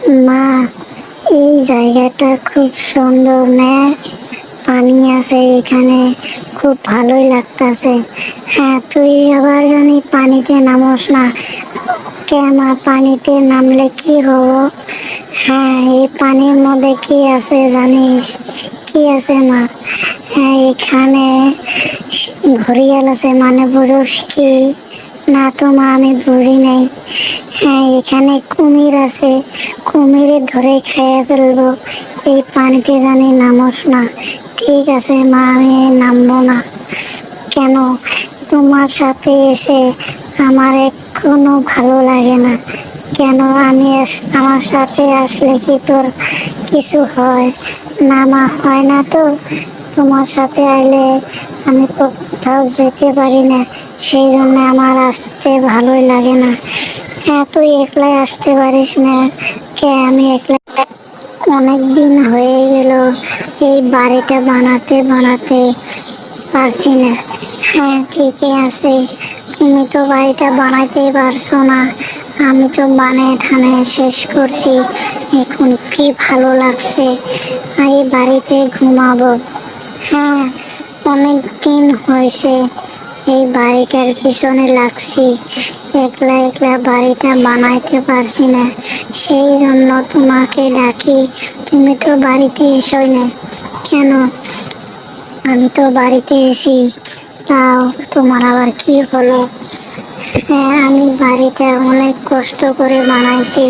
মা, এই জায়গাটা খুব সুন্দর না পানি আছে এখানে, খুব ভালোই লাগতাছে। হ্যাঁ তুই আবার জানি পানিতে নামোস না। কেমা পানিতে নামলে কি হব? হ্যাঁ এই পানির মধ্যে কি আছে জানিস? কি আছে মা? হ্যাঁ এখানে ঘড়িয়াল আছে মানে বুঝোস কি? না তো মা, আমি বুঝি নাই। হ্যাঁ এখানে কুমির আছে। কুমিরে ধরে খেয়ে ফেলব। এই পানিতে জানি নামোস না। ঠিক আছে মা, আমি নামবো না। কেন? তোমার সাথে এসে আমার এখনও ভালো লাগে না। কেন আমি আমার সাথে আসলে কি তোর কিছু হয়? না মা, হয় না তো। তোমার সাথে আইলে আমি কোথাও যেতে পারি না, সেই জন্য আমার আসতে ভালোই লাগে না। হ্যাঁ তুই একলাই আসতে পারিস না। কে, আমি একলা অনেক দিন হয়ে গেল, এই বাড়িটা বানাতে বানাতে পারছি না। হ্যাঁ ঠিকই আছে? তুমি তো বাড়িটা বানাইতে পারছ না। আমি তো বানিয়ে ঠানে শেষ করছি। এখন কি ভালো লাগছে এই বাড়িতে ঘুমাবো। হ্যাঁ অনেক দিন হয়েছে, এই বাড়িটার পিছনে লাগছি। একলা একলা বাড়িটা বানাইতে পারছি না। সেই জন্য তোমাকে ডাকি, তুমি তো বাড়িতে এসোই না। কেন? আমি তো বাড়িতে এসি। তাও তোমার আবার কি হলো? হ্যাঁ আমি বাড়িটা অনেক কষ্ট করে বানাইছি।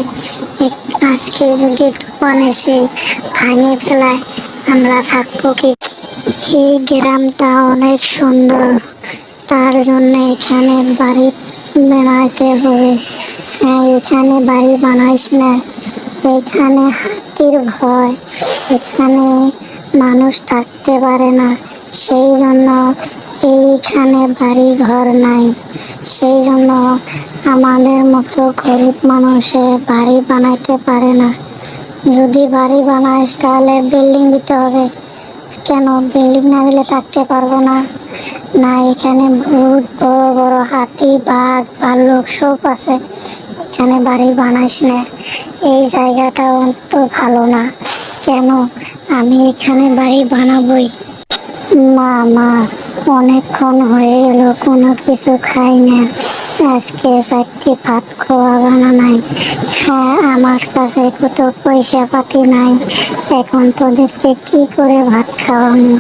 আজকে যদি তুফান এসে ভাঙে ফেলায়, আমরা থাকব কি এই গ্রামটা অনেক সুন্দর। তার জন্য এখানে বাড়ি বানাইতে হবে। হ্যাঁ এখানে বাড়ি বানাইস না। এখানে হাতির ভয়। এখানে মানুষ থাকতে পারে না। সেই জন্য এইখানে বাড়ি ঘর নাই। সেই জন্য আমাদের মতো গরিব মানুষে বাড়ি বানাইতে পারে না। যদি বাড়ি বানাইস তাহলে বিল্ডিং দিতে হবে। কেন? বিল্ডিং না দিলে থাকতে পারব না। না, এখানে বহুত বড় বড় হাতি, বাঘ, ভাল্লুক সব আছে। এখানে বাড়ি বানাইস না। এই জায়গাটা তো ভালো না। কেন? আমি এখানে বাড়ি বানাবই। মা মা, অনেকক্ষণ হয়ে গেল, কোনো কিছু খাই না। আজকে চারটি ভাত খাওয়া বানা নাই। হ্যাঁ আমার কাছে কত পয়সা পাতি নাই। এখন তোদেরকে কি করে ভাত খাওয়াবো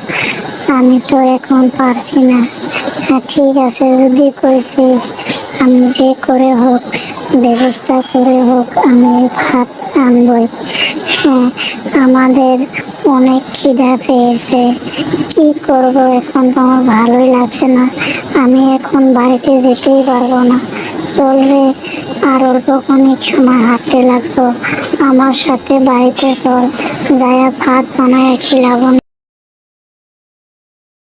আমি তো এখন পারছি না। হ্যাঁ ঠিক আছে, যদি কইছিস, আমি যে করে হোক, ব্যবস্থা করে হোক, আমি ভাত আনবই। আমাদের অনেক খিদা পেয়েছে। কি করব এখন? তো আমার ভালোই লাগছে না। আমি এখন বাড়িতে যেতেই পারব না। চলবে, আর অল্প অনেক সময় হাঁটতে লাগবো। আমার সাথে বাড়িতে চল। যায়া ভাত বানায় খিলাবো